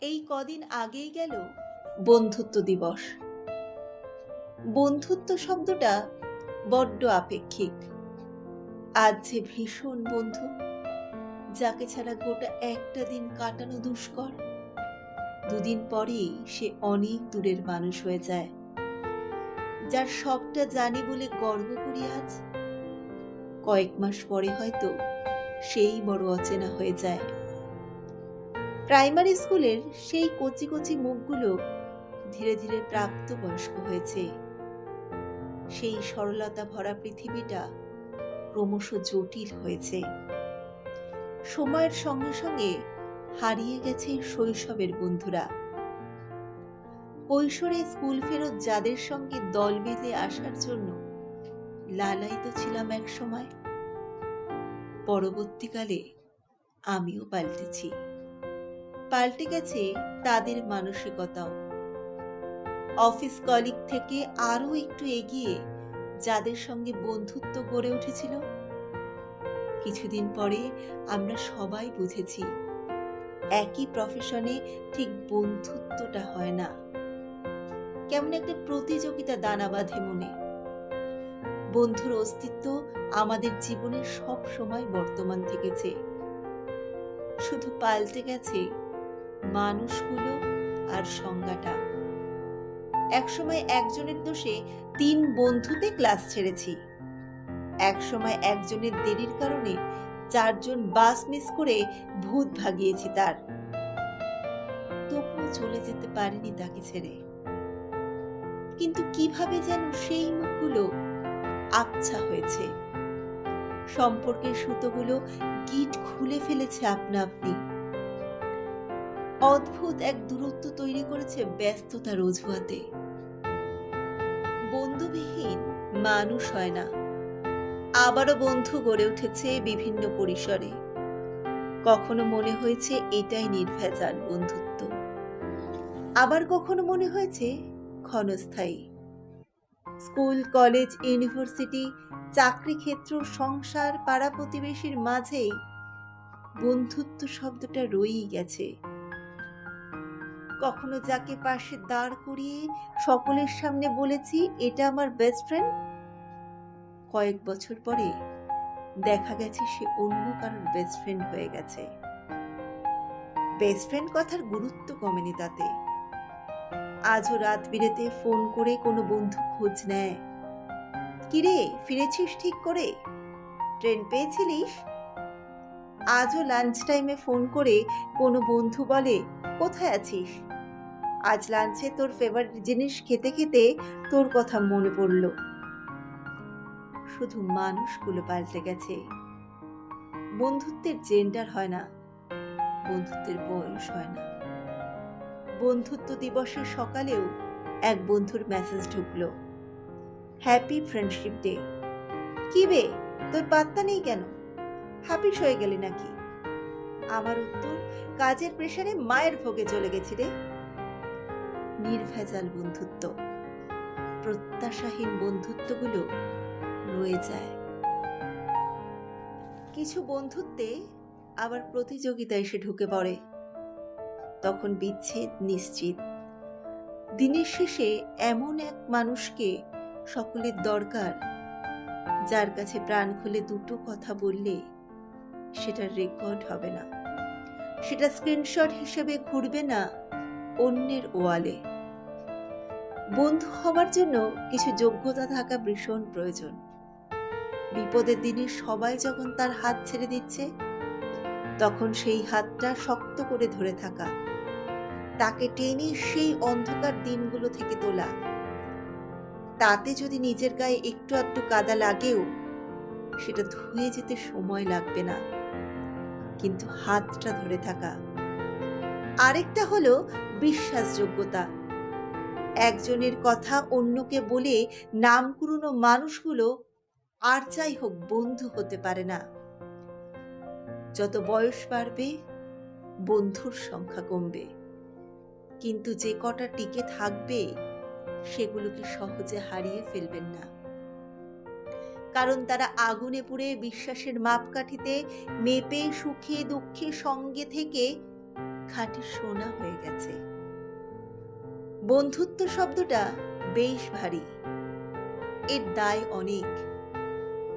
এই কদিন আগেই গেল বন্ধুত্ব দিবস। বন্ধুত্ব শব্দটা বড্ড আপেক্ষিক। আজ যে ভীষণ বন্ধু, যাকে ছাড়া গোটা একটা দিন কাটানো দুষ্কর, দুদিন পরেই সে অনেক দূরের মানুষ হয়ে যায়। যার সবটা জানি বলে গর্ব করি আজ, কয়েক মাস পরে হয়তো সেই বড় অচেনা হয়ে যায়। প্রাইমারি স্কুলের সেই কচি কচি মুখগুলো ধীরে ধীরে প্রাপ্তবয়স্ক হয়েছে। সেই সরলতা ভরা পৃথিবীটা ক্রমশ জটিল হয়েছে। সময়ের সঙ্গে সঙ্গে হারিয়ে গেছে শৈশবের বন্ধুরা। কৈশোরে স্কুল ফেরত যাদের সঙ্গে দল বেঁধে আসার জন্য লালায়িত ছিলাম এক সময়। পরবর্তীকালে আমিও পাল্টেছি। পাল্টে গেছে তাদের মানসিকতাও। অফিস কলিগ থেকে আরও একটু এগিয়ে যাদের সঙ্গে বন্ধুত্ব গড়ে উঠেছিল। কিছুদিন পরে আমরা সবাই বুঝেছি, একই প্রফেশনে ঠিক বন্ধুত্বটা হয় না। কেমন একটা প্রতিযোগিতা দানা বাঁধে মনে। বন্ধুর অস্তিত্ব আমাদের জীবনে সব সময় বর্তমান থেকেছে। শুধু পাল্টে গেছে মানুষগুলো আর সংজ্ঞাটা। একসময় একজনের দোষে তিন বন্ধুতে ক্লাস ছেড়েছি। একসময় একজনের দেরির কারণে চারজন বাস মিস করে ভূত ভাগিয়েছি তার। তবুও চলে যেতে পারিনি তাকে ছেড়ে। কিন্তু কীভাবে যেন সেই মুখগুলো আচ্ছা হয়েছে। সম্পর্কের সুতোগুলো গিট খুলে ফেলেছে আপনা আপনি। অদ্ভুত এক দূরত্ব তৈরি করেছে ব্যস্ততার অজুহাতে। বন্ধুবিহীন মানুষ হয় না। আবারও বন্ধু গড়ে উঠেছে বিভিন্ন পরিসরে। কখনো মনে হয়েছে এটাই নির্ভেজাল বন্ধুত্ব। আবার কখনো মনে হয়েছে ক্ষণস্থায়ী। স্কুল, কলেজ, ইউনিভার্সিটি, চাকরি ক্ষেত্র, সংসার, পাড়া প্রতিবেশীর মাঝেই বন্ধুত্ব শব্দটা রয়েই গেছে। কখনো যাকে পাশে দাঁড় করিয়ে সকলের সামনে বলেছি, এটা আমার বেস্ট ফ্রেন্ড কয়েক বছর পরে দেখা গেছে সে অন্য কারোর বেস্ট ফ্রেন্ড হয়ে গেছে। বেস্ট ফ্রেন্ড কথার গুরুত্ব কমেনি তাতে। আজও রাত বিরেতে ফোন করে কোনো বন্ধু খোঁজ নেয়। কিরে, ফিরেছিস ঠিক করে? ট্রেন পেয়েছিলিস? আজও লাঞ্চ টাইমে ফোন করে কোনো বন্ধু বলে, কোথায় আছিস? আজ লাঞ্চে তোর ফেভারিট জিনিস খেতে খেতে তোর কথা মনে পড়ল। শুধু মানুষগুলো পাল্টে গেছে। বন্ধুত্বের জেন্ডার হয় না, বন্ধুত্বের বয়স হয় না। বন্ধুত্ব দিবসের সকালেও এক বন্ধুর মেসেজ ঢুকলো। হ্যাপি ফ্রেন্ডশিপ ডে কি বে, তোর পাত্তা নেই কেন? হাপিস হয়ে গেলি নাকি? আমার উত্তর, কাজের প্রেশারে মায়ের ভোগে চলে গেছি রে। নির্ভেজাল বন্ধুত্ব। প্রত্যাশাহীন বন্ধুত্বগুলো রয়ে যায়। কিছু বন্ধুত্বে আবার প্রতিযোগিতা এসে ঢুকে পড়ে। তখন বিচ্ছেদ নিশ্চিত। দিনের শেষে এমন এক মানুষকে সকলের দরকার, যার কাছে প্রাণ খুলে দুটো কথা বললে সেটা রেকর্ড হবে না। সেটা স্ক্রিনশট হিসেবে ঘুরবে না। অন্যের ওয়ালে। বন্ধু হওয়ার জন্য কিছু যোগ্যতা থাকা ভীষণ প্রয়োজন। বিপদের দিনে সবাই যখন তার হাত ছেড়ে দিচ্ছে, তখন সেই হাতটা শক্ত করে ধরে থাকা। তাকে টেনে সেই অন্ধকার দিনগুলো থেকে তোলা। তাতে যদি নিজের গায়ে একটু আধটু কাদা লাগেও, সেটা ধুয়ে যেতে সময় লাগবে না। কিন্তু হাতটা ধরে থাকা। আরেকটা হলো বিশ্বাসযোগ্যতা। একজনের কথা অন্যকে বলে নাম কুড়োনো মানুষগুলো আর যাই হোক বন্ধু হতে পারে না। যত বয়স বাড়বে, বন্ধুর সংখ্যা কমবে। কিন্তু যে কটা টিকে থাকবে সেগুলোকে সহজে হারিয়ে ফেলবেন না। কারণ তারা আগুনে পুড়ে বিশ্বাসের মাপকাঠিতে মেপে সুখে দুঃখে সঙ্গে থেকে খাঁটি সোনা হয়ে গেছে। বন্ধুত্ব শব্দটা বেশ ভারী। এর দায় অনেক।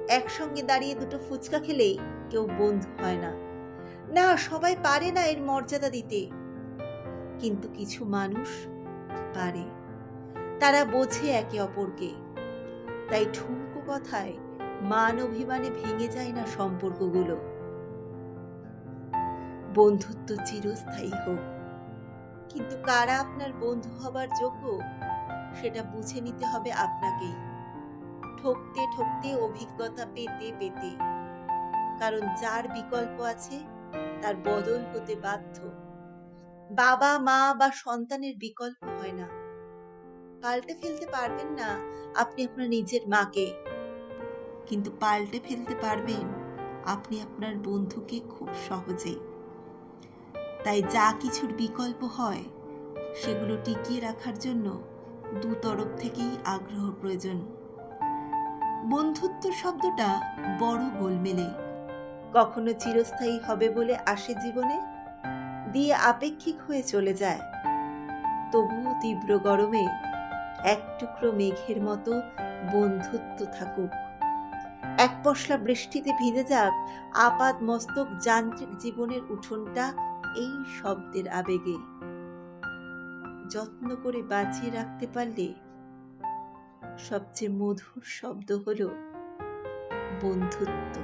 একসঙ্গে দাঁড়িয়ে দুটো ফুচকা খেলেই কেউ বন্ধু হয় না। না, সবাই পারে না এর মর্যাদা দিতে। কিন্তু কিছু মানুষ পারে। তারা বোঝে একে অপরকে। তাই ঠুমকো কথায় মান অভিমানে ভেঙে যায় না সম্পর্কগুলো। বন্ধুত্ব চিরস্থায়ী হোক। কিন্তু কারা আপনার বন্ধু হবার যোগ্য? সেটা বুঝে নিতে হবে আপনাকেই। ঠকতে ঠকতে অভিজ্ঞতা পেতে পেতে। কারণ যার বিকল্প আছে, তার বদল হতে বাধ্য। বাবা, মা বা সন্তানের বিকল্প হয় না। পাল্টে ফেলতে পারবেন না আপনি আপনার নিজের মাকে। কিন্তু পাল্টে ফেলতে পারবেন আপনি আপনার বন্ধুকে খুব সহজেই। তাই যা কিছুর বিকল্প হয়, সেগুলো টিকিয়ে রাখার জন্য দু তরফ থেকেই আগ্রহ প্রয়োজন। বন্ধুত্ব শব্দটা বড় গোলমেলে। কখনো চিরস্থায়ী হবে বলে আসে জীবনে, দিয়ে আপেক্ষিক হয়ে চলে যায়। তবুও তীব্র গরমে এক টুকরো মেঘের মতো বন্ধুত্ব থাকুক। এক পশলা বৃষ্টিতে ভিজে যাক আপাদ মস্তক যান্ত্রিক জীবনের উঠোনটা এই শব্দের আবেগে। যত্ন করে বাঁচিয়ে রাখতে পারলে সবচেয়ে মধুর শব্দ হলো বন্ধুত্ব।